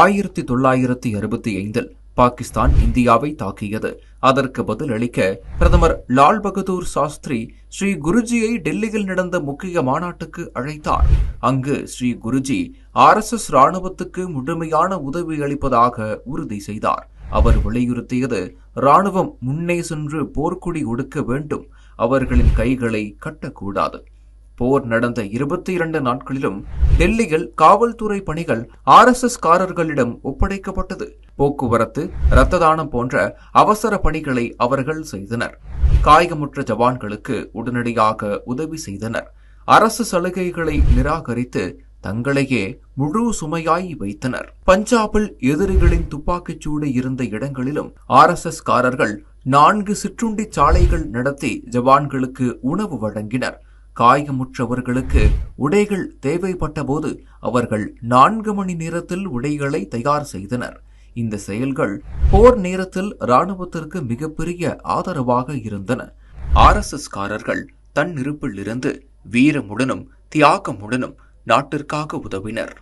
ஆயிரத்தி தொள்ளாயிரத்தி அறுபத்தி ஐந்தில் பாகிஸ்தான் இந்தியாவை தாக்கியது. அதற்கு பதிலளிக்க பிரதமர் லால் பகதூர் சாஸ்திரி ஸ்ரீ குருஜியை டெல்லியில் நடந்த முக்கிய மாநாட்டுக்கு அழைத்தார். அங்கு Shri Guruji R S S ராணுவத்துக்கு முழுமையான உதவி அளிப்பதாக உறுதி செய்தார். அவர் வலியுறுத்தியது ராணுவம் முன்னே சென்று போர்க்குடி ஒடுக்க வேண்டும். அவர்களின் கைகளை கட்டக்கூடாது. போர் நடந்த இருபத்தி இரண்டு நாட்களிலும் டெல்லியில் காவல்துறை பணிகள் ஆர் எஸ் எஸ் காரர்களிடம் ஒப்படைக்கப்பட்டது. போக்குவரத்து இரத்த தானம் போன்ற அவசர பணிகளை அவர்கள் செய்தனர். காயமுற்ற ஜவான்களுக்கு உடனடியாக உதவி செய்தனர். அரசு சலுகைகளை நிராகரித்து தங்களையே முழு சுமையாய் வைத்தனர். பஞ்சாபில் எதிரிகளின் துப்பாக்கிச் சூடு இருந்த இடங்களிலும் ஆர் எஸ் எஸ் காரர்கள் நான்கு சிற்றுண்டி சாலைகள் நடத்தி ஜவான்களுக்கு உணவு வழங்கினர். காயமுற்றவர்களுக்கு உடைகள் தேவைப்பட்ட போது அவர்கள் நான்கு மணி நேரத்தில் உடைகளை தயார் செய்தனர். இந்த செயல்கள் போர் நேரத்தில் இராணுவத்திற்கு மிகப்பெரிய ஆதரவாக இருந்தன. ஆர் எஸ் எஸ் காரர்கள் தன் இருப்பில் இருந்து வீரமுடனும் தியாகமுடனும் நாட்டிற்காக உதவினர்.